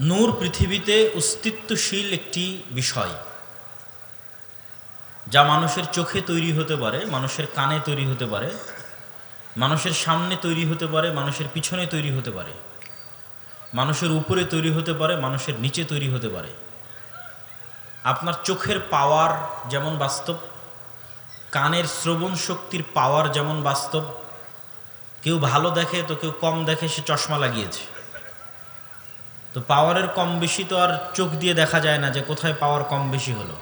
নূর পৃথিবীতে অস্তিত্বশীল একটি বিষয়, যা মানুষের চোখে তৈরি হতে পারে, মানুষের কানে তৈরি হতে পারে, মানুষের সামনে তৈরি হতে পারে, মানুষের পিছনে তৈরি হতে পারে, মানুষের উপরে তৈরি হতে পারে, মানুষের নিচে তৈরি হতে পারে। আপনার চোখের পাওয়ার যেমন বাস্তব, কানের শ্রবণ শক্তির পাওয়ার যেমন বাস্তব, কেউ ভালো দেখে তো কেউ কম দেখে সে চশমা লাগিয়েছে। তো পাওয়ারের কম বেশি তো আর চোখ দিয়ে দেখা যায় না যে কোথায় পাওয়ার কম বেশি হলো।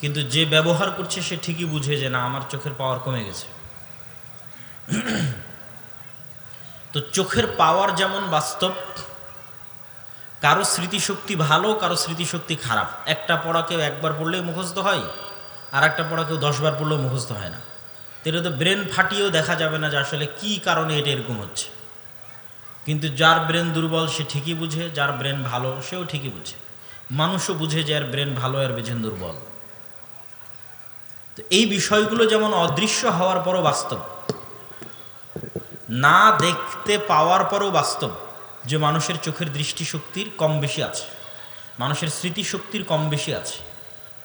কিন্তু যে ব্যবহার করছে সে ঠিকই বুঝে যে না, আমার চোখের পাওয়ার কমে গেছে। তো চোখের পাওয়ার যেমন বাস্তব, কারও স্মৃতিশক্তি ভালো, কারও স্মৃতিশক্তি খারাপ। একটা পড়া কেউ একবার পড়লেই মুখস্থ হয়, আর একটা পড়া কেউ দশবার পড়লেও মুখস্থ হয় না। তো তো ব্রেন ফাটিয়েও দেখা যাবে না যে আসলে কী কারণে এটা এরকম হচ্ছে। কিন্তু যার ব্রেন দুর্বল, সে ঠিকই বুঝে, যার ব্রেন ভালো, সেও ঠিকই বুঝে। মানুষও বুঝে যে এর ব্রেন ভালো, এর বেছেন দুর্বল। তো এই বিষয়গুলো যেমন অদৃশ্য হওয়ার পরও বাস্তব, না দেখতে পাওয়ার পরও বাস্তব যে মানুষের চোখের দৃষ্টিশক্তির কম বেশি আছে, মানুষের স্মৃতিশক্তির কম বেশি আছে,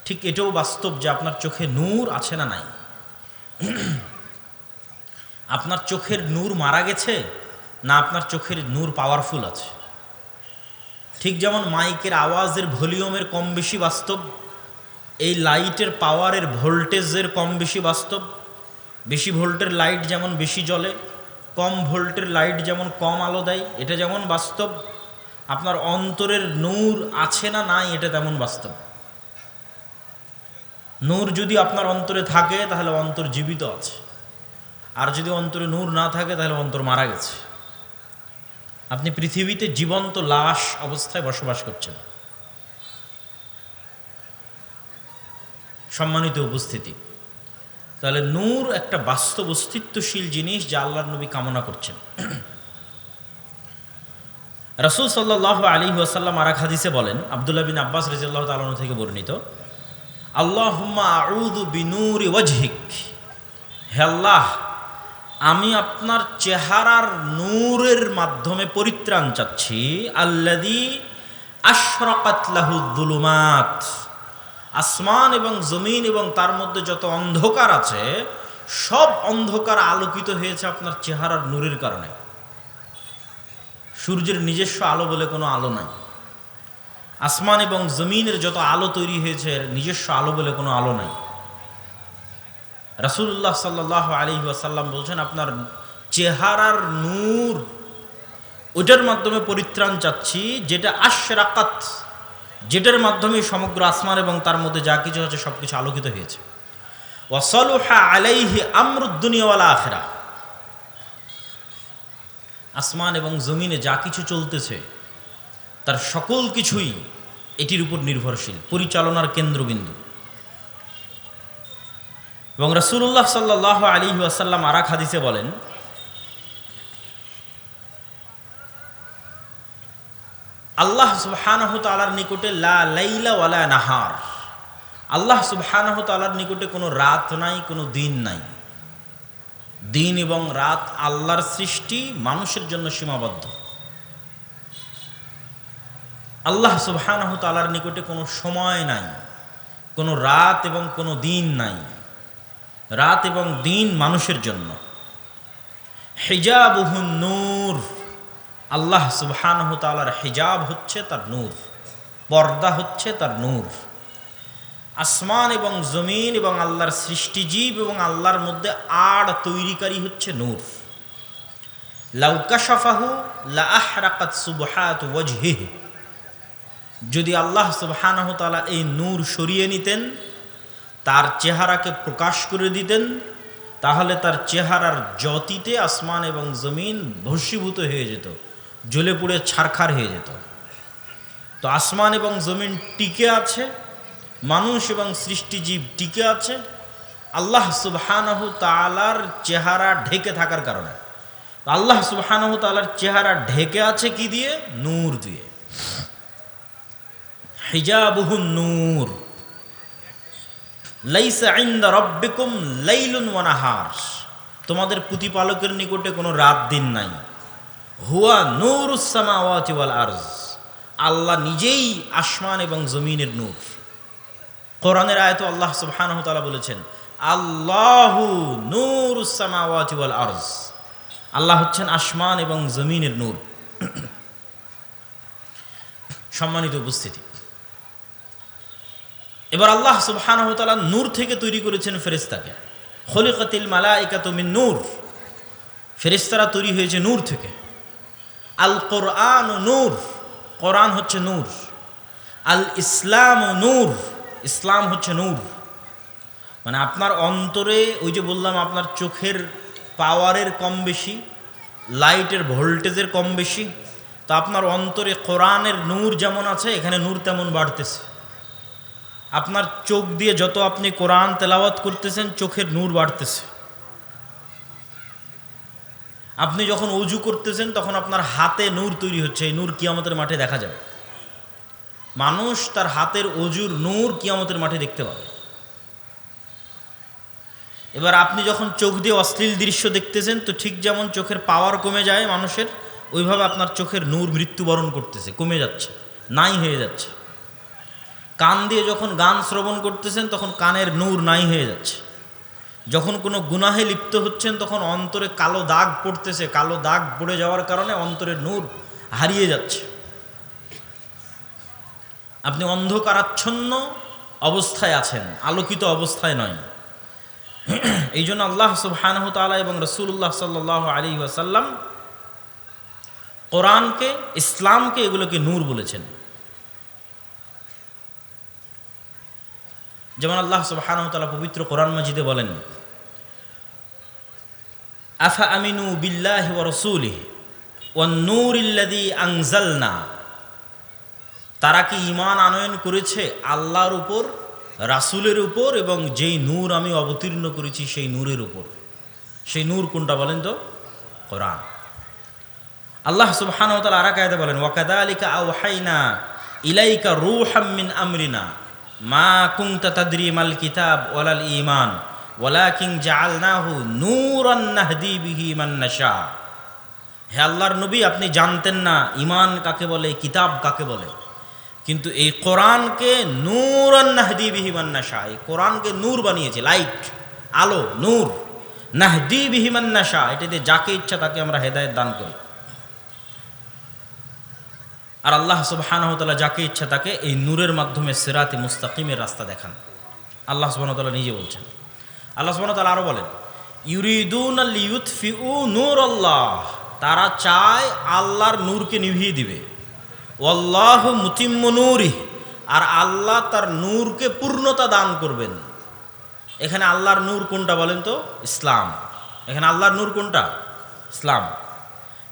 ঠিক এটাও বাস্তব যে আপনার চোখে নূর আছে না নাই। আপনার চোখের নূর মারা গেছে না আপনার চোখের নূর পাওয়ারফুল আছে। ঠিক যেমন মাইকের আওয়াজের ভলিউমের কম বেশি বাস্তব, এই লাইটের পাওয়ারের ভোল্টেজের কম বেশি বাস্তব, বেশি ভোল্টের লাইট যেমন বেশি জ্বলে, কম ভোল্টের লাইট যেমন কম আলো দেয়, এটা যেমন বাস্তব, আপনার অন্তরের নূর আছে না নাই, এটা তেমন বাস্তব। নূর যদি আপনার অন্তরে থাকে, তাহলে অন্তর জীবিত আছে। আর যদি অন্তরে নূর না থাকে, তাহলে অন্তর মারা গেছে। আপনি পৃথিবীতে জীবন্ত লাশ অবস্থায় বসবাস করছেন। সম্মানিত উপস্থিতি। তাহলে নূর একটা বাস্তব অস্তিত্বশীল জিনিস যা আল্লাহর নবী কামনা করছেন। রসুল সাল্লাহ আলী ওয়াসাল্লাম আরাক হাদিসে বলেন, আবদুল্লাহ বিন আব্বাস রেজাল্লাহ তালন থেকে বর্ণিত আল্লাহ আউদু হে আল্লাহ আমি আপনার চেহারার নূরের মাধ্যমে পরিত্রাণ চাচ্ছি। আল্লাদি আশরকাতলাহুদ্দুলুমাত আসমান এবং জমিন এবং তার মধ্যে যত অন্ধকার আছে, সব অন্ধকার আলোকিত হয়েছে আপনার চেহারার নূরের কারণে। সূর্যের নিজস্ব আলো বলে কোনো আলো নাই। আসমান এবং জমিনের যত আলো তৈরি হয়েছে নিজস্ব আলো বলে কোনো আলো নাই। রাসুল্লাহ সাল্লাহ আলী ওয়াসাল্লাম বলছেন, আপনার চেহারার নূর, ওইটার মাধ্যমে পরিত্রাণ চাচ্ছি, যেটা আশরাকাত, যেটার মাধ্যমে সমগ্র আসমান এবং তার মধ্যে যা কিছু আছে সব কিছু আলোকিত হয়েছে। ওয়াসলুহা আলাইহি আমরুদ্দুনিয়াওয়ালা আখেরা আসমান এবং জমিনে যা কিছু চলতেছে, তার সকল কিছুই এটির উপর নির্ভরশীল, পরিচালনার কেন্দ্রবিন্দু। এবং রসুল্লাহ সাল্লাহ আলী আসাল্লাম আরাক হাদিসে বলেন, আল্লাহ সুবহানাহ তালার নিকটে নাহার। আল্লাহ সুবহানাহ তালার নিকটে কোনো রাত নাই, কোনো দিন নাই। দিন এবং রাত আল্লাহর সৃষ্টি, মানুষের জন্য সীমাবদ্ধ। আল্লাহ সুবহানাহ তালার নিকটে কোনো সময় নাই, কোনো রাত এবং কোনো দিন নাই। রাত এবং দিন মানুষের জন্য। হেজাবহুন নূর। আল্লাহ সুবহানহ তালার হেজাব হচ্ছে তার নূর। পর্দা হচ্ছে তার নূর। আসমান এবং জমিন এবং আল্লাহর সৃষ্টিজীব এবং আল্লাহর মধ্যে আড় তৈরিকারী হচ্ছে নূর। লাউকাশাফাহু লাহরাকাত সুবহাত ওয়াজহিহ। যদি আল্লাহ সুবহানাহ তাআলা এই নূর সরিয়ে নিতেন তার চেহারাকে প্রকাশ করে দিতেন, তাহলে তার চেহারার জ্যোতিতে আসমান এবং জমিন ভস্মীভূত হয়ে যেত, জ্বলে পুড়ে ছারখার হয়ে যেত। তো আসমান এবং জমিন টিকে আছে, মানুষ এবং সৃষ্টিজীব টিকে আছে, আল্লাহ সুবহানাহু তালার চেহারা ঢেকে থাকার কারণে। আল্লাহ সুবহানাহু তালার চেহারা ঢেকে আছে কি দিয়ে? নূর দিয়ে। হিজাবুহু নূর। তোমাদের প্রতিপালকের নিকটে কোনো রাত দিন নাই। হুয়া নূরুসামাওয়াতি ওয়াল আরজ। আল্লাহ নিজেই আসমান এবং জমিনের নূর। কোরআনের আয়ত আল্লাহ তাআলা বলেছেন, আল্লাহু নূর সামাওয়াতি ওয়াল আরজ। আল্লাহ হচ্ছেন আসমান এবং জমিনের নূর। সম্মানিত উপস্থিতি। এবার আল্লাহ সুবহানাহু তাআলা নূর থেকে তৈরি করেছেন ফেরেশতাকে। খলিকাতিল মালা মিন নূর। ফেরেশতারা তৈরি হয়েছে নূর থেকে। আল কোরআন নূর। কোরআন হচ্ছে নূর। আল ইসলাম নূর। ইসলাম হচ্ছে নূর। মানে আপনার অন্তরে ওই যে বললাম আপনার চোখের পাওয়ারের কম বেশি, লাইটের ভোল্টেজের কম বেশি, তো আপনার অন্তরে কোরআনের নূর যেমন আছে, এখানে নূর তেমন বাড়তেছে। আপনার চোখ দিয়ে যত আপনি কোরআন তেলাওয়াত করতেছেন, চোখের নূর বাড়তেছে। আপনি যখন অজু করতেছেন, তখন আপনার হাতে নূর তৈরি হচ্ছে, এই নূর কিয়ামতের মাঠে দেখা যাবে। মানুষ তার হাতের অজুর নূর কিয়ামতের মাঠে দেখতে পাবে। এবার আপনি যখন চোখ দিয়ে অশ্লীল দৃশ্য দেখতেছেন, তো ঠিক যেমন চোখের পাওয়ার কমে যায় মানুষের, ওইভাবে আপনার চোখের নূর মৃত্যুবরণ করতেছে, কমে যাচ্ছে, নাই হয়ে যাচ্ছে। কান দিয়ে যখন গান শ্রবণ করতেছেন, তখন কানের নূর নাই হয়ে যাচ্ছে। যখন কোনো গুনাহে লিপ্ত হচ্ছেন, তখন অন্তরে কালো দাগ পড়তেছে। কালো দাগ পড়ে যাওয়ার কারণে অন্তরের নূর হারিয়ে যাচ্ছে। আপনি অন্ধকারাচ্ছন্ন অবস্থায় আছেন, আলোকিত অবস্থায় নয়। এই জন্য আল্লাহ সুবহানাহু এবং রসুল্লাহ সাল্লাহ আলী ওয়াসাল্লাম কোরআনকে, ইসলামকে এগুলোকে নূর বলেছেন। যেমন আল্লাহ সুবহানাহু তাআলা পবিত্র কোরআন মাজিদে বলেন, আফা আমিনু বিল্লাহি ওয়া ওয়ান নূরিল্লাযী আনজালনা। তারা কি ঈমান আনয়ন করেছে? আল্লাহর উপর, রাসূলের উপর এবং যেই নূর আমি অবতীর্ণ করেছি সেই নূরের উপর। সেই নূর কোনটা বলেন তো? কোরআন। আল্লাহ সুবহানাহু ওয়া তাআলা আরা কায়দা বলেন ওয়াকাদালিকা আওহাইনা ইলাইকা রূহাম মিন আমরিনা। মা কুনতা তাদরি মাল কিতাব ওয়ালাল ঈমান, ওয়ালাকিন জাআলনাহু নূরান নাহদি বিহি মান নাশা। হে আল্লাহর নবী, আপনি জানতেন না ঈমান কাকে বলে, কিতাব কাকে বলে। কিন্তু এই কোরআনকে নূরান নাহদি বিহি নাশা, এই কোরআনকে নূর বানিয়েছে, লাইট, আলো, নূর, নাহদি বিহি নাশা, এটাতে যাকে ইচ্ছা তাকে আমরা হেদায়েত দান করি। আর আল্লাহ সুবাহানহতালা যাকে ইচ্ছা তাকে এই নূরের মাধ্যমে সেরাতে মুস্তাকিমের রাস্তা দেখান। আল্লাহ সুবাহতাল্লাহ নিজে বলছেন। আল্লাহ সুবাহতাল্লাহ আরও বলেন, ইউরিদুন ফিউ নূর আল্লাহ তারা চায় আল্লাহর নূরকে নিভিয়ে দিবে। ওল্লাহ মুতিম্ম নূরি আর আল্লাহ তার নূরকে পূর্ণতা দান করবেন। এখানে আল্লাহর নূর কোনটা বলেন তো? ইসলাম। এখানে আল্লাহর নূর কোনটা? ইসলাম।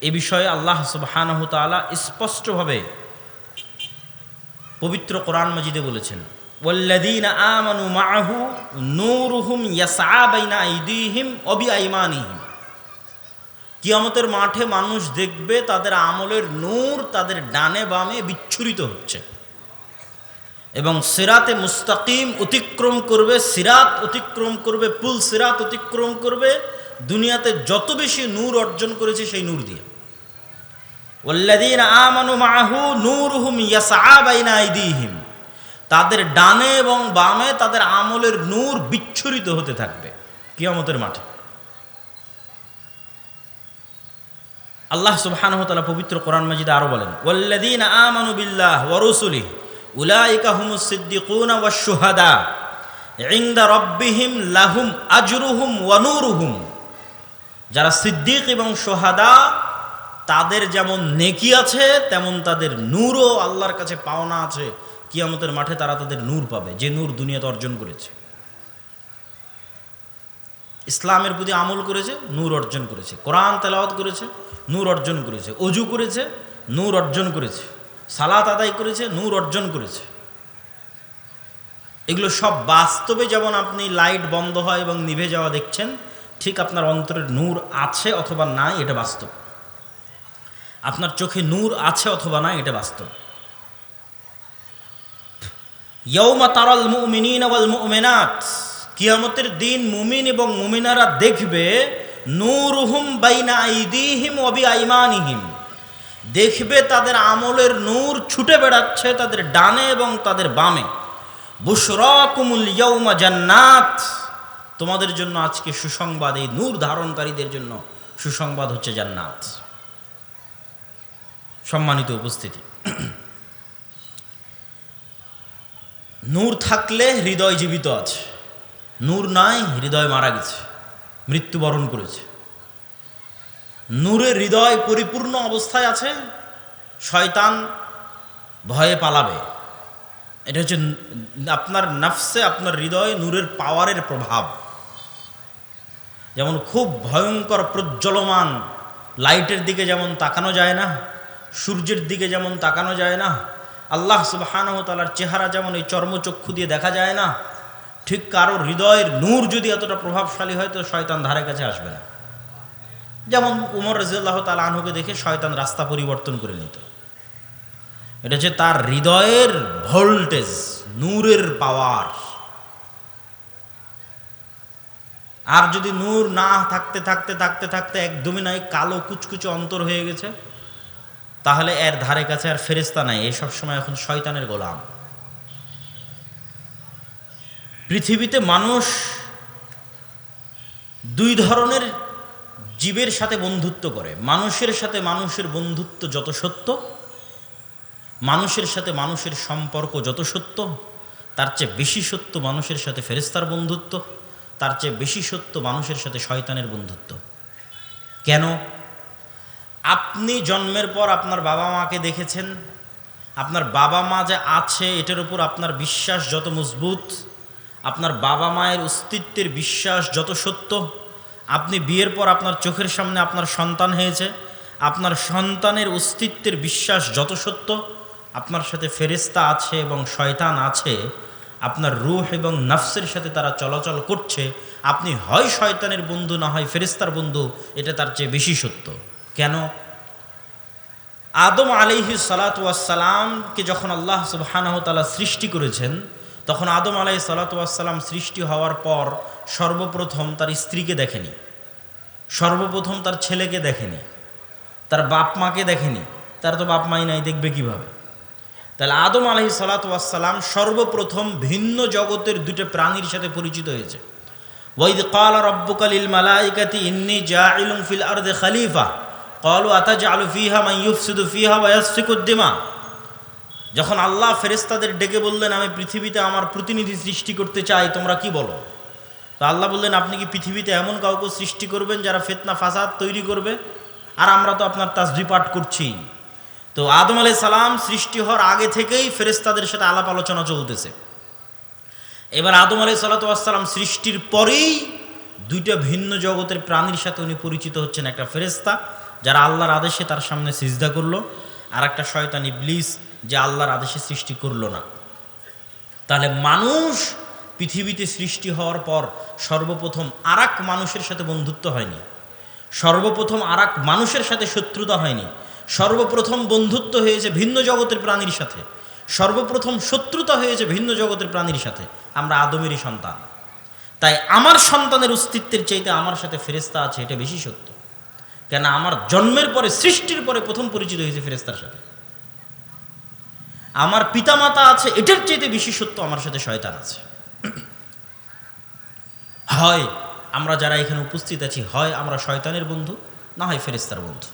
এ বিষয়ে আল্লাহ তাআলা স্পষ্টভাবে পবিত্র কোরআন মজিদে বলেছেন কিয়ামতের মাঠে মানুষ দেখবে তাদের আমলের নূর তাদের ডানে বামে বিচ্ছুরিত হচ্ছে। এবং সিরাতে মুস্তাকিম অতিক্রম করবে, সিরাত অতিক্রম করবে, পুল সিরাত অতিক্রম করবে দুনিয়াতে যত বেশি নূর অর্জন করেছে সেই নূর দিয়ে। ওল্লাদিন তাদের ডানে এবং বামে তাদের আমলের নূর বিচ্ছুরিত হতে থাকবে কিয়ামতের মাঠে। আল্লাহ সুবহানাহু তাআলা পবিত্র কোরআন মাজিদে আরও বলেন ওয়াল্লাদিন আমানু বিল্লাহ ওয়া রাসূলিহি উলাইকা হুমুস সিদ্দিকুনা ওয়াশ শুহাদা ইনদা রাব্বিহিম লাহুম আজরুহুম ওয়া নূরুহুম। যারা সিদ্দিক এবং সোহাদা, তাদের যেমন নেকি আছে, তেমন তাদের নূরও আল্লাহর কাছে পাওনা আছে। কিয়ামতের মাঠে তারা তাদের নূর পাবে, যে নূর দুনিয়াতে অর্জন করেছে। ইসলামের প্রতি আমল করেছে, নূর অর্জন করেছে। কোরআন তেলাওয়াত করেছে, নূর অর্জন করেছে। অজু করেছে, নূর অর্জন করেছে। সালাত আদায় করেছে, নূর অর্জন করেছে। এগুলো সব বাস্তবে যেমন আপনি লাইট বন্ধ হয় এবং নিভে যাওয়া দেখছেন ঠিক আপনার অন্তরের নূর আছে অথবা নাই, এটা বাস্তব। আপনার চোখে নূর আছে অথবা নাই, এটা বাস্তব। ইয়ৌমা তারাল মুমিনিন ওয়াল মুমিনাত। কিয়ামতের দিন মুমিন এবং মুমিনারা দেখবে, নূরুহুম বাইনা আইদিহিম ওয়া বিআইমানিহিম। দেখবে তাদের আমলের নূর ছুটে বেড়াচ্ছে তাদের ডানে এবং তাদের বামে। বুশরাকুমুল ইয়াউমা জান্নাত। তোমাদের জন্য আজকে সুসংবাদ, এই নূর ধারণকারীদের জন্য সুসংবাদ হচ্ছে জান্নাত। সম্মানিত উপস্থিতি। নূর থাকলে হৃদয় জীবিত আছে। নূর নাই, হৃদয় মারা গেছে, মৃত্যুবরণ করেছে। নূরের হৃদয় পরিপূর্ণ অবস্থায় আছে, শয়তান ভয়ে পালাবে। এটা হচ্ছে আপনার নাফসে, আপনার হৃদয় নূরের পাওয়ারের প্রভাব। যেমন খুব ভয়ঙ্কর প্রজ্বলমান, লাইটের দিকে যেমন তাকানো যায় না, সূর্যের দিকে যেমন তাকানো যায় না, আল্লাহ সুবাহানহ তালার চেহারা যেমন এই চর্মচক্ষু দিয়ে দেখা যায় না, ঠিক কারোর হৃদয়ের নূর যদি এতটা প্রভাবশালী হয় তো শয়তান ধারে কাছে আসবে না। যেমন উমর রাজিয়াল্লাহ তালা আনহুকে দেখে শয়তান রাস্তা পরিবর্তন করে নিত। এটা হচ্ছে তার হৃদয়ের ভোল্টেজ, নূরের পাওয়ার। আর যদি নূর না থাকতে থাকতে থাকতে থাকতে একদমই নাই, কালো কুচকুচে অন্তর হয়ে গেছে, তাহলে এর ধারে কাছে আর ফেরেস্তা নাই, এই সময় এখন শয়তানের গোলাম। পৃথিবীতে মানুষ দুই ধরনের জীবের সাথে বন্ধুত্ব করে, মানুষের সাথে মানুষের বন্ধুত্ব যত সত্য, মানুষের সাথে মানুষের সম্পর্ক যত সত্য, তার চেয়ে বেশি সত্য মানুষের সাথে ফেরেস্তার বন্ধুত্ব। তার চেয়ে বেশি সত্য মানুষের সাথে শয়তানের বন্ধুত্ব। কেন? আপনি জন্মের পর আপনার বাবা মাকে দেখেছেন, আপনার বাবা মা যে আছে, এটার উপর আপনার বিশ্বাস যত মজবুত, আপনার বাবা মায়ের অস্তিত্বের বিশ্বাস যত সত্য, আপনি বিয়ের পর আপনার চোখের সামনে আপনার সন্তান হয়েছে, আপনার সন্তানের অস্তিত্বের বিশ্বাস যত সত্য, আপনার সাথে ফেরেস্তা আছে এবং শয়তান আছে আপনার রুহ এবং নফসের সাথে তারা চলাচল করছে, আপনি হয় শয়তানের বন্ধু না হয় ফেরেস্তার বন্ধু, এটা তার চেয়ে বেশি সত্য। কেন? আদম আলিহি সালাতামকে যখন আল্লাহ সুবাহানাহ তালা সৃষ্টি করেছেন, তখন আদম আলাহি সালাতাম সৃষ্টি হওয়ার পর সর্বপ্রথম তার স্ত্রীকে দেখেনি। সর্বপ্রথম তার ছেলেকে দেখেনি। তার বাপ মাকে দেখেনি। তার তো বাপ মাই নাই, দেখবে কীভাবে? তাহলে আদম আলহি সালাতাম সর্বপ্রথম ভিন্ন জগতের দুটো প্রাণীর সাথে পরিচিত হয়েছে। ওয়াইদ কাল রব্বুকালিল মালাইকাতি ইন্নি জাইলুম ফিল আরদে খালিফা। কলু আতাজ আলু ফিহা মাই ইউফসিদু ফিহা ওয়াসফিকুদ্দিমা যখন আল্লাহ ফেরেস্তাদের ডেকে বললেন, আমি পৃথিবীতে আমার প্রতিনিধি সৃষ্টি করতে চাই, তোমরা কি বলো? তো আল্লাহ বললেন, আপনি কি পৃথিবীতে এমন কাউকে সৃষ্টি করবেন যারা ফেতনা, ফাসাদ তৈরি করবে? আর আমরা তো আপনার তাসবি পাঠ করছি। তো আদম আলাই সালাম সৃষ্টি হওয়ার আগে থেকেই ফেরেস্তাদের সাথে আলাপ আলোচনা চলতেছে। এবার আদম আলাই সালাতাম সৃষ্টির পরেই দুইটা ভিন্ন জগতের প্রাণীর সাথে উনি পরিচিত হচ্ছেন একটা ফেরেস্তা যারা আল্লাহর আদেশে তার সামনে সিজদা করল, আর একটা শয়তান ইবলিস, যে আল্লাহর আদেশে সৃষ্টি করল না। তাহলে মানুষ পৃথিবীতে সৃষ্টি হওয়ার পর সর্বপ্রথম আরাক মানুষের সাথে বন্ধুত্ব হয়নি। সর্বপ্রথম আরাক মানুষের সাথে শত্রুতা হয়নি। সর্বপ্রথম বন্ধুত্ব হয়েছে ভিন্ন জগতের প্রাণীর সাথে। সর্বপ্রথম শত্রুতা হয়েছে ভিন্ন জগতের প্রাণীর সাথে। আমরা আদমেরই সন্তান। তাই আমার সন্তানের অস্তিত্বের চাইতে আমার সাথে ফেরেস্তা আছে, এটা বেশি সত্য। কেন আমার জন্মের পরে, সৃষ্টির পরে প্রথম পরিচিত হয়েছে ফেরেস্তার সাথে। আমার পিতামাতা আছে, এটার চাইতে বেশি সত্য আমার সাথে শয়তান আছে। হয় আমরা যারা এখানে উপস্থিত আছি, হয় আমরা শয়তানের বন্ধু, না হয় ফেরেস্তার বন্ধু।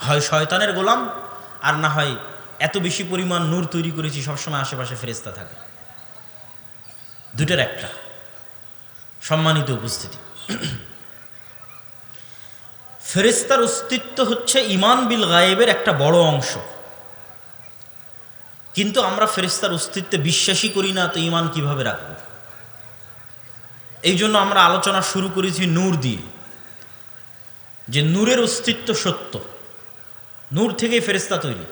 হয় শয়তানের গোলাম, আর না হয় এত বেশি পরিমাণ নূর তৈরি করেছি সবসময় আশেপাশে ফেরেস্তা থাকে। দুটার একটা, সম্মানিত উপস্থিতি। ফেরেস্তার অস্তিত্ব হচ্ছে ইমান বিল গায়েবের একটা বড় অংশ। কিন্তু আমরা ফেরেস্তার অস্তিত্বে বিশ্বাসই করি না, তো ইমান কীভাবে রাখব? এই জন্য আমরা আলোচনা শুরু করেছি নূর দিয়ে। যে নূরের অস্তিত্ব সত্য। নূর থেকেই ফেরেস্তা তৈরি।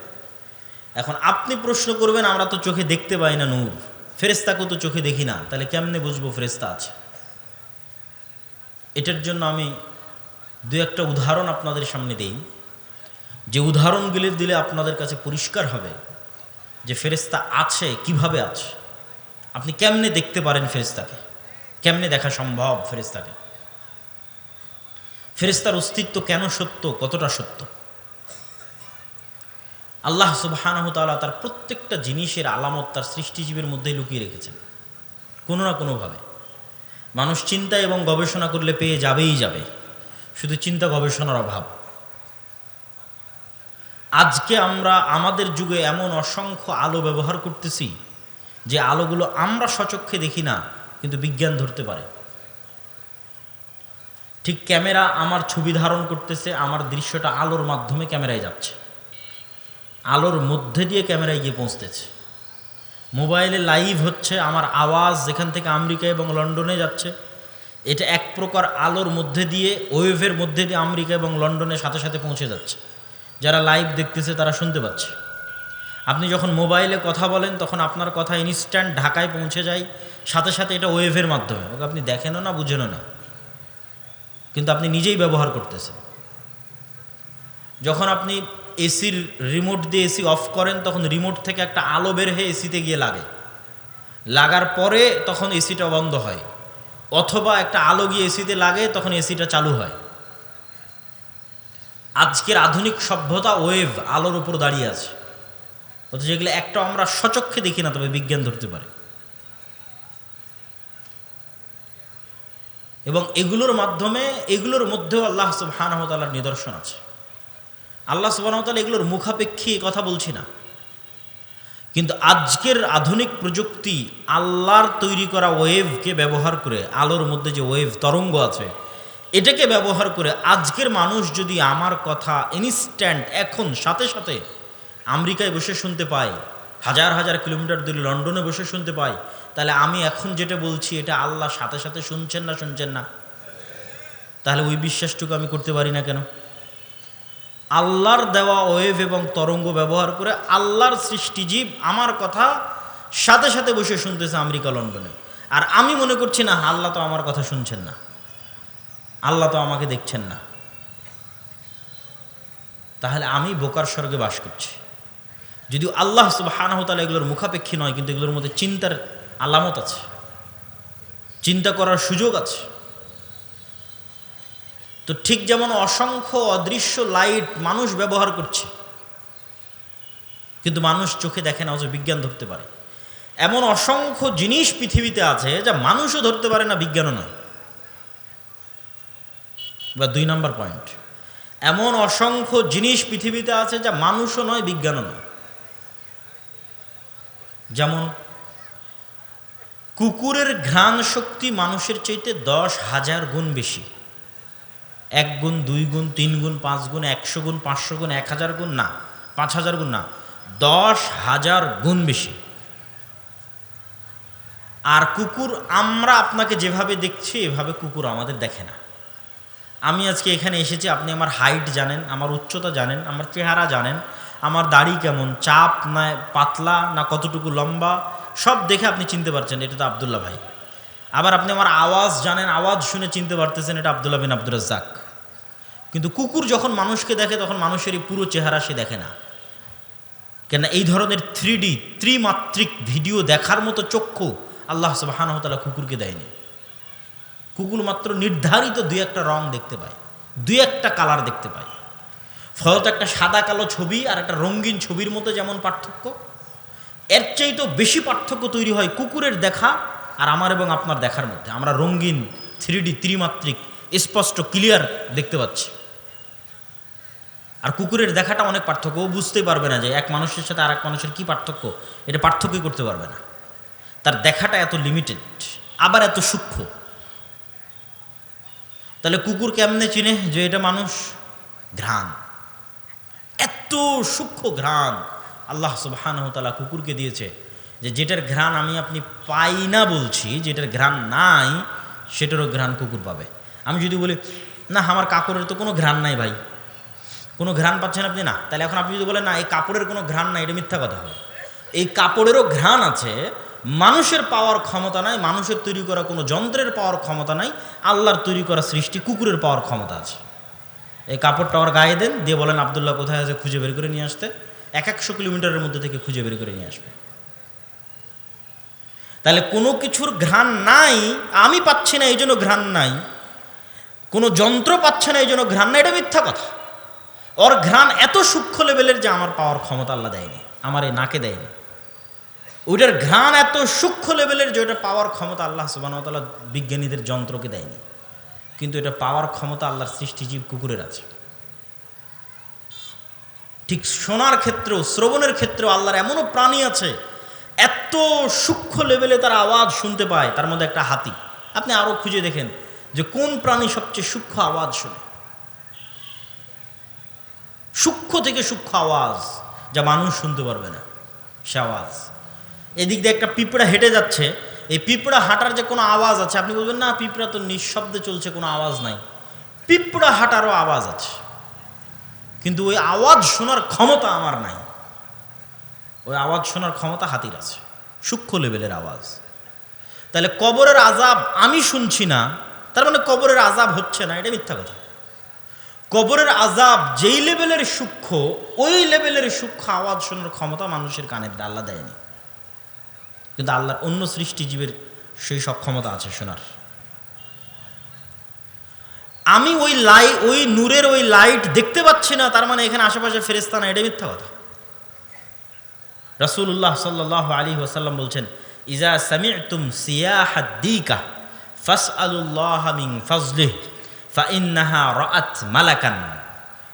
এখন আপনি প্রশ্ন করবেন, আমরা তো চোখে দেখতে পাই না নূর। ফেরেস্তাকেও তো চোখে দেখি না, তাহলে কেমনে বুঝব ফেরেস্তা আছে? এটার জন্য আমি দু একটা উদাহরণ আপনাদের সামনে দেই। যে উদাহরণগুলি দিলে আপনাদের কাছে পরিষ্কার হবে যে ফেরেস্তা আছে, কীভাবে আছে। আপনি কেমনে দেখতে পারেন ফেরেস্তাকে কেমনে দেখা সম্ভব ফেরেস্তাকে ফেরেস্তার অস্তিত্ব কেন সত্য, কতটা সত্য? আল্লাহ সুবহানাহু তাআলা তার প্রত্যেকটা জিনিসের আলামত তার সৃষ্টিজীবের মধ্যেই লুকিয়ে রেখেছেন। কোনো না কোনোভাবে। মানুষ চিন্তা এবং গবেষণা করলে পেয়ে যাবেই যাবে। শুধু চিন্তা গবেষণার অভাব। আজকে আমরা আমাদের যুগে এমন অসংখ্য আলো ব্যবহার করতেছি যে আলোগুলো আমরা সচক্ষে দেখি না, কিন্তু বিজ্ঞান ধরতে পারে। ঠিক ক্যামেরা আমার ছবি ধারণ করতেছে, আমার দৃশ্যটা আলোর মাধ্যমে ক্যামেরায় যাচ্ছে। আলোর মধ্যে দিয়ে ক্যামেরায় গিয়ে পৌঁছতেছে। মোবাইলে লাইভ হচ্ছে আমার আওয়াজ যেখান থেকে আমেরিকা এবং লন্ডনে যাচ্ছে। এটা এক প্রকার আলোর মধ্যে দিয়ে, ওয়েভের মধ্যে দিয়ে আমেরিকা এবং লন্ডনের সাথে সাথে পৌঁছে যাচ্ছে। যারা লাইভ দেখতেছে তারা শুনতে পাচ্ছে। আপনি যখন মোবাইলে কথা বলেন, তখন আপনার কথা ইনস্ট্যান্ট ঢাকায় পৌঁছে যায়। সাথে সাথে এটা ওয়েভের মাধ্যমে। ওকে আপনি দেখেনও না, বুঝেনও না। কিন্তু আপনি নিজেই ব্যবহার করতেছেন। যখন আপনি এসির রিমোট দিয়ে এসি অফ করেন, তখন রিমোট থেকে একটা আলো বের হয়ে এসিতে গিয়ে লাগে। লাগার পরে তখন এসিটা বন্ধ হয়। অথবা একটা আলো গিয়ে এসিতে লাগে, তখন এসিটা চালু হয়। আজকের আধুনিক সভ্যতা ওয়েভ আলোর উপর দাঁড়িয়ে আছে। অথচ এগুলো একটা আমরা সচক্ষে দেখি না, তবে বিজ্ঞান ধরতে পারে। এবং এগুলোর মাধ্যমে, এগুলোর মধ্যেও আল্লাহ সুবাহানহতালার নিদর্শন আছে। আল্লাহ সুবাহতাল এগুলোর মুখাপেক্ষী কথা বলছি না। কিন্তু আজকের আধুনিক প্রযুক্তি আল্লাহর তৈরি করা ওয়েভকে ব্যবহার করে, আলোর মধ্যে যে ওয়েভ তরঙ্গ আছে, এটাকে ব্যবহার করে আজকের মানুষ যদি আমার কথা ইনস্ট্যান্ট এখন, সাথে সাথে আমেরিকায় বসে শুনতে পায়, হাজার হাজার কিলোমিটার দূরে লন্ডনে বসে শুনতে পাই তাহলে আমি এখন যেটা বলছি এটা আল্লাহ সাথে সাথে শুনছেন না শুনছেন না? তাহলে ওই বিশ্বাসটুকু আমি করতে পারি না কেন? আল্লাহর দেওয়া ওয়েভ এবং তরঙ্গ ব্যবহার করে আল্লাহর সৃষ্টিজীব আমার কথা সাথে সাথে বসে শুনতেছে আমেরিকা, লন্ডনে। আর আমি মনে করছি, না, আল্লাহ তো আমার কথা শুনছেন না। আল্লাহ তো আমাকে দেখছেন না। তাহলে আমি বোকার স্বর্গে বাস করছি। যদিও আল্লাহ সুবাহানহতালা এগুলোর মুখাপেক্ষী নয়, কিন্তু এগুলোর মধ্যে চিন্তার আলামত আছে। চিন্তা করার সুযোগ আছে। তো ঠিক যেমন অসংখ্য অদৃশ্য লাইট মানুষ ব্যবহার করছে, কিন্তু মানুষ চোখে দেখে না, অথচ বিজ্ঞান ধরতে পারে। এমন অসংখ্য জিনিস পৃথিবীতে আছে যা মানুষও ধরতে পারে না, বিজ্ঞানও নয়। বা দুই নম্বর পয়েন্ট। এমন অসংখ্য জিনিস পৃথিবীতে আছে যা মানুষও নয়, বিজ্ঞানও নয়। যেমন কুকুরের ঘ্রাণ শক্তি মানুষের চাইতে দশ হাজার গুণ বেশি। এক গুণ দুই গুণ তিন গুণ পাঁচ গুণ একশো গুণ পাঁচশো গুণ এক হাজার গুণ না পাঁচ হাজার গুণ না দশ হাজার গুণ বেশি। আর কুকুর, আমরা আপনাকে যেভাবে দেখছি, এভাবে কুকুর আমাদের দেখে না। আমি আজকে এখানে এসেছি, আপনি আমার হাইট জানেন, আমার উচ্চতা জানেন, আমার চেহারা জানেন, আমার দাড়ি কেমন, চাপ না, পাতলা না কতটুকু লম্বা, সব দেখে আপনি চিনতে পারছেন, এটা তো আবদুল্লাহ ভাই। আবার আপনি আমার আওয়াজ জানেন, আওয়াজ শুনে চিনতে পারতেছেন এটা আবদুল্লাহ বিন আব্দুল রাজ্জাক। কিন্তু কুকুর যখন মানুষকে দেখে, তখন মানুষের এই পুরো চেহারা সে দেখে না। কেন এই ধরনের থ্রি ডি ত্রিমাত্রিক ভিডিও দেখার মতো চক্ষু আল্লাহ সুবাহানহতালা কুকুরকে দেয়নি। কুকুর মাত্র নির্ধারিত দুই একটা রং দেখতে পায়, দুই একটা কালার দেখতে পায়। ফলত একটা সাদা কালো ছবি আর একটা রঙিন ছবির মতো যেমন পার্থক্য, এর চাইতেও বেশি পার্থক্য তৈরি হয় কুকুরের দেখা আর আমার এবং আপনার দেখার মধ্যে। আমরা রঙিন থ্রি ডি ত্রিমাত্রিক, স্পষ্ট ক্লিয়ার দেখতে পাচ্ছি। আর কুকুরের দেখাটা অনেক পার্থক্য। ও বুঝতেই পারবে না যে এক মানুষের সাথে আর এক মানুষের কী পার্থক্য। এটা পার্থক্যই করতে পারবে না। তার দেখাটা এত লিমিটেড আবার এত সূক্ষ্ম। তাহলে কুকুর কেমনে চিনে যে এটা মানুষ? ঘ্রাণ। এত সূক্ষ্ম ঘ্রাণ। আল্লাহ সুবাহানহতালা কুকুরকে দিয়েছে। যে যেটার ঘ্রাণ আমি আপনি পাই না বলছি, যেটার ঘ্রাণ নাই, সেটারও ঘ্রাণ কুকুর পাবে। আমি যদি বলি, না, আমার কাপড়ের তো কোনো ঘ্রাণ নাই ভাই। কোনো ঘ্রাণ পাচ্ছেন আপনি? না। তাহলে এখন আপনি যদি বলেন, না, এই কাপড়ের কোনো ঘ্রাণ নাই, এটা মিথ্যা কথা হবে। এই কাপড়েরও ঘ্রাণ আছে, মানুষের পাওয়ার ক্ষমতা নাই, মানুষের তৈরি করা কোনো যন্ত্রের পাওয়ার ক্ষমতা নাই, আল্লাহর তৈরি করা সৃষ্টি কুকুরের পাওয়ার ক্ষমতা আছে। এই কাপড়টা ওর গায়ে দেন, দিয়ে বলেন, আবদুল্লাহ, কোথায় আছে? খুঁজে বের করে নিয়ে আসতে। এক একশো কিলোমিটারের মধ্যে থেকে খুঁজে বের করে নিয়ে আসবে। তাহলে কোনো কিছুর ঘ্রাণ নাই, আমি পাচ্ছি না, এই জন্য ঘ্রাণ নাই। কোনো যন্ত্র পাচ্ছে না, এই জন্য ঘ্রাণ নাই, এটা মিথ্যা কথা। ওর ঘ্রাণ এত সূক্ষ্ম লেভেলের যে আমার পাওয়ার ক্ষমতা আল্লাহ দেয়নি, আমার এই নাকে দেয়নি। ওইটার ঘ্রাণ এত সূক্ষ্ম লেভেলের যে ওইটা পাওয়ার ক্ষমতা আল্লাহ সুবাহতাল্লাহ বিজ্ঞানীদের যন্ত্রকে দেয়নি। কিন্তু এটা পাওয়ার ক্ষমতা আল্লাহর সৃষ্টিজীব কুকুরের আছে। ঠিক শোনার ক্ষেত্রেও, শ্রবণের ক্ষেত্রেও আল্লাহর এমনও প্রাণী আছে এত সূক্ষ্ম লেভেলে তারা আওয়াজ শুনতে পায়, তার মধ্যে একটা হাতি। আপনি আরও খুঁজে দেখেন যে কোন প্রাণী সবচেয়ে সূক্ষ্ম আওয়াজ শোনে। সূক্ষ্ম থেকে সূক্ষ্ম আওয়াজ যা মানুষ শুনতে পারবে না, সে আওয়াজ। এদিক দিয়ে একটা পিঁপড়া হেঁটে যাচ্ছে, এই পিঁপড়া হাঁটার যে কোনো আওয়াজ আছে, আপনি বলবেন, না, পিঁপড়া তো নিঃশব্দে চলছে, কোনো আওয়াজ নাই। পিঁপড়া হাঁটারও আওয়াজ আছে। কিন্তু ওই আওয়াজ শোনার ক্ষমতা আমার নাই। ওই আওয়াজ শোনার ক্ষমতা হাতির আছে, সূক্ষ্ম লেভেলের আওয়াজ। তাহলে কবরের আজাব আমি শুনছি না, তার মানে কবরের আজাব হচ্ছে না, এটা মিথ্যা কথা। কবরের আজাব যেই লেভেলের সূক্ষ্ম, ওই লেভেলের সূক্ষ্ম আওয়াজ শোনার ক্ষমতা মানুষের কানের আল্লাহ দেয়নি। কিন্তু আল্লাহর অন্য সৃষ্টিজীবের সেই সক্ষমতা আছে শোনার। আমি ওই লাই, ওই নূরের ওই লাইট দেখতে পাচ্ছি না, তার মানে এখানে আশেপাশে ফেরেস্তা না, এটা মিথ্যা কথা। রসুল্লাহ সাল্লাহ আলী ওসাল্লাম বলছেন ইজা সামি তুম সিয়াহাদ্দিকা ফাস আলুল্লাহ মিং ফজলিহ, ফাইন্নাহা রাত মালাকান।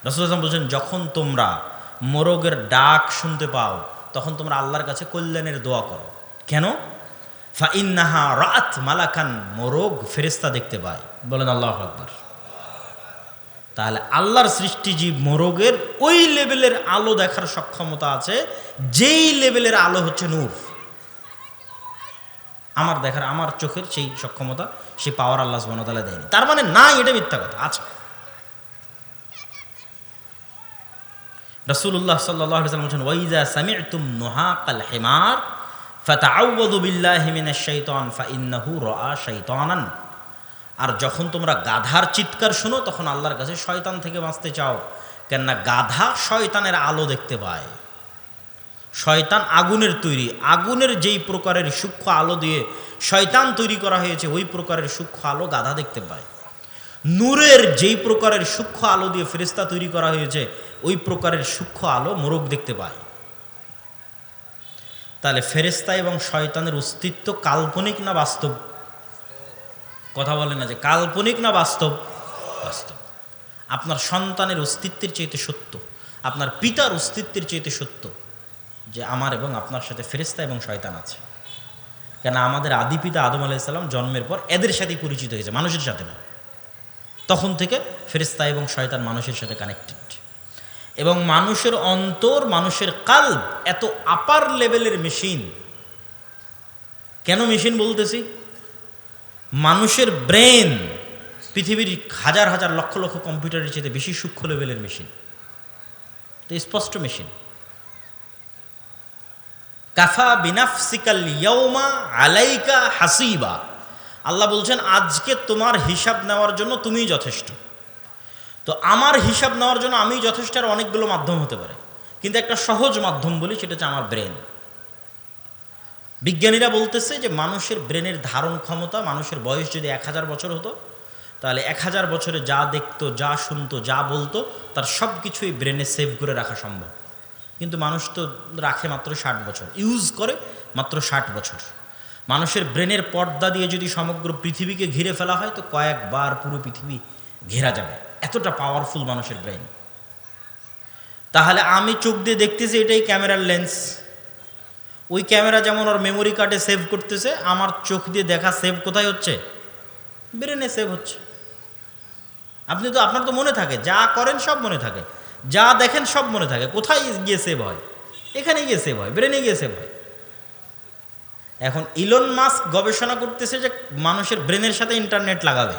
রসুল বলছেন, যখন তোমরা মোরগের ডাক শুনতে পাও, তখন তোমরা আল্লাহর কাছে কল্যাণের দোয়া করো। কেন? ফাইন্নাহা রাত মালাকান, মোরগ ফেরিস্তা দেখতে পায়। বলেন আল্লাহ আকবর। তাহলে আল্লাহর সৃষ্টিজীব মোরগের ওই লেভেলের আলো দেখার সক্ষমতা আছে, যেই লেভেলের আলো হচ্ছে নূর। আমার দেখার, আমার চোখের সেই সক্ষমতা, সে পাওয়ার আল্লাহ সুবাহতালা দেয়নি। তার মানে না এটা মিথ্যা কথা, আছে। রসুল্লাহ সাল্লাহ বলছেন ওয়াইজা হিমার মিনাশ শাইতান ফাইন্নাহু রাআ শাইতানান। আর যখন তোমরা গাধার চিৎকার শোনো, তখন আল্লাহর কাছে শয়তান থেকে বাঁচতে চাও। কেননা গাধা শয়তানের আলো দেখতে পায়। শয়তান আগুনের তৈরি। আগুনের যেই প্রকারের সূক্ষ্ম আলো দিয়ে শয়তান তৈরি করা হয়েছে, ওই প্রকারের সূক্ষ্ম আলো গাধা দেখতে পায়। নূরের যেই প্রকারের সূক্ষ্ম আলো দিয়ে ফেরিস্তা তৈরি করা হয়েছে, ওই প্রকারের সূক্ষ্ম আলো মোরগ দেখতে পায়। তাহলে ফেরেস্তা এবং শয়তানের অস্তিত্ব কাল্পনিক না বাস্তব? কথা বলে না যে কাল্পনিক না বাস্তব? বাস্তব। আপনার সন্তানের অস্তিত্বের চাইতে সত্য, আপনার পিতার অস্তিত্বের চাইতে সত্য যে আমার এবং আপনার সাথে ফেরিস্তা এবং শয়তান আছে। কেন আমাদের আদি পিতা আদম আলাইসাল্লাম জন্মের পর এদের সাথেই পরিচিত হয়েছে, মানুষের সাথে না। তখন থেকে ফেরিস্তা এবং শয়তান মানুষের সাথে কানেক্টেড এবং মানুষের অন্তর, মানুষের কাল এত আপার লেভেলের মেশিন কেন মেশিন বলতেছি? মানুষের ব্রেন পৃথিবীর হাজার হাজার লক্ষ লক্ষ কম্পিউটারের চেয়ে বেশি সূক্ষ্ম লেভেলের মেশিন। তো স্পষ্ট মেশিন। কাফা বিনাফসিকাল ইয়ৌমা আলাইকা হাসিবা। আল্লাহ বলছেন, আজকে তোমার হিসাব নেওয়ার জন্য তুমিই যথেষ্ট। তো আমার হিসাব নেওয়ার জন্য আমি যথেষ্ট আর অনেকগুলো মাধ্যম হতে পারে। কিন্তু একটা সহজ মাধ্যম বলি, সেটা হচ্ছে আমার ব্রেন। বিজ্ঞানীরা বলতেছে যে মানুষের ব্রেনের ধারণ ক্ষমতা মানুষের বয়স যদি এক হাজার বছর হতো, তাহলে এক হাজার বছরে যা দেখতো, যা শুনতো, যা বলতো, তার সব কিছুই ব্রেনে সেভ করে রাখা সম্ভব। কিন্তু মানুষ তো রাখে মাত্র ষাট বছর, ইউজ করে মাত্র ষাট বছর। মানুষের ব্রেনের পর্দা দিয়ে যদি সমগ্র পৃথিবীকে ঘিরে ফেলা হয়, তো কয়েকবার পুরো পৃথিবী ঘেরা যাবে। এতটা পাওয়ারফুল মানুষের ব্রেন তাহলে আমি চোখ দিয়ে দেখতেছি এটাই ক্যামেরার লেন্স ওই ক্যামেরা যেমন ওর মেমোরি কার্ডে সেভ করতেছে, আমার চোখ দিয়ে দেখা সেভ কোথায় হচ্ছে? ব্রেনে সেভ হচ্ছে। আপনি তো, আপনার তো মনে থাকে, যা করেন সব মনে থাকে, যা দেখেন সব মনে থাকে, কোথায় গিয়ে সেভ হয়? এখানে গিয়ে সেভ হয় ব্রেনে গিয়ে সেভ হয়। এখন ইলন মাস্ক গবেষণা করতেছে যে মানুষের ব্রেনের সাথে ইন্টারনেট লাগাবে।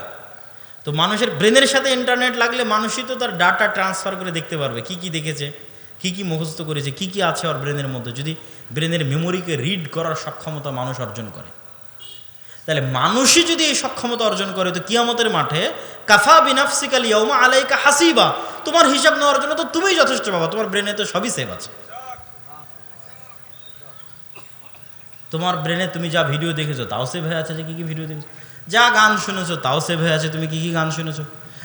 তো মানুষের ব্রেনের সাথে ইন্টারনেট লাগলে মানুষই তো তার ডাটা ট্রান্সফার করে দেখতে পারবে, কি কি দেখেছে? কি কি মুখস্থ করেছে, কি কি আছে ওর ব্রেনের মধ্যে? যদি ব্রেনের মেমোরিকে রিড করার সক্ষমতা মানুষ অর্জন করে। তাহলে মানুষই যদি এই সক্ষমতা অর্জন করে, তো কিয়ামতের মাঠে কাফা বিনাফসিকাল ইয়মা আলাইকা হাসিবা। তোমার হিসাব নেওয়ার জন্য তো তুমিই যথেষ্ট বাবা তোমার ব্রেনে তো সবই সেভ আছে। তোমার ব্রেনে তুমি যা ভিডিও দেখেছ, তাও সেভ হয়ে আছে যে কি কি ভিডিও দেখেছ? যা গান শুনেছো, তাও সেভ হয়ে আছে, তুমি কি কি গান শুনেছো?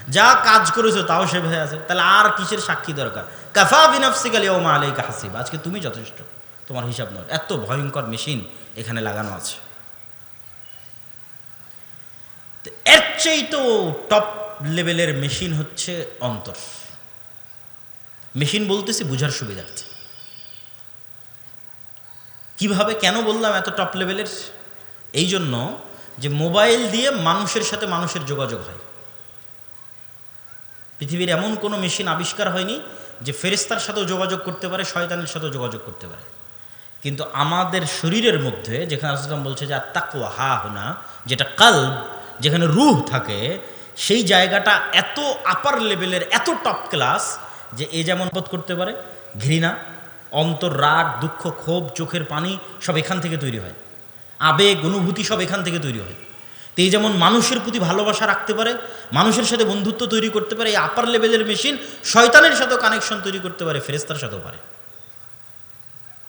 যা কাজ করেছ তাও সেভ হয়ে আছে। তাহলে আর কিসের সাক্ষী দরকার? কাফা বিনাফসিকাল ইয়মা আলাইকা হাসিবা। আজকে তুমি যথেষ্ট। তোমার হিসাব নেওয়ার এত ভয়ঙ্কর মেশিন এখানে লাগানো আছে। এর চেয়ে তো টপ লেভেলের মেশিন হচ্ছে অন্তর। মেশিন বলতেছি বুঝার সুবিধার্থে। কীভাবে, কেন বললাম এত টপ লেভেলের এই জন্য যে মোবাইল দিয়ে মানুষের সাথে মানুষের যোগাযোগ হয়। পৃথিবীর এমন কোনো মেশিন আবিষ্কার হয়নি যে ফেরেস্তার সাথেও যোগাযোগ করতে পারে, শয়তানের সাথেও যোগাযোগ করতে পারে। কিন্তু আমাদের শরীরের মধ্যে, যেখানে আসলাম বলছে যে তাকুয়া হা হোনা, যেটা কাল যেখানে রুহ থাকে, সেই জায়গাটা এত আপার লেভেলের এত টপ ক্লাস যে এ যেমন বোধ করতে পারে, ঘৃণা, অন্তর, রাগ, দুঃখ, ক্ষোভ, চোখের পানি সব এখান থেকে তৈরি হয়। আবেগ, অনুভূতি সব এখান থেকে তৈরি হয়। তো এই যেমন মানুষের প্রতি ভালোবাসা রাখতে পারে, মানুষের সাথে বন্ধুত্ব তৈরি করতে পারে, এই আপার লেভেলের মেশিন শয়তানের সাথেও কানেকশন তৈরি করতে পারে ফেরেস্তার সাথেও পারে।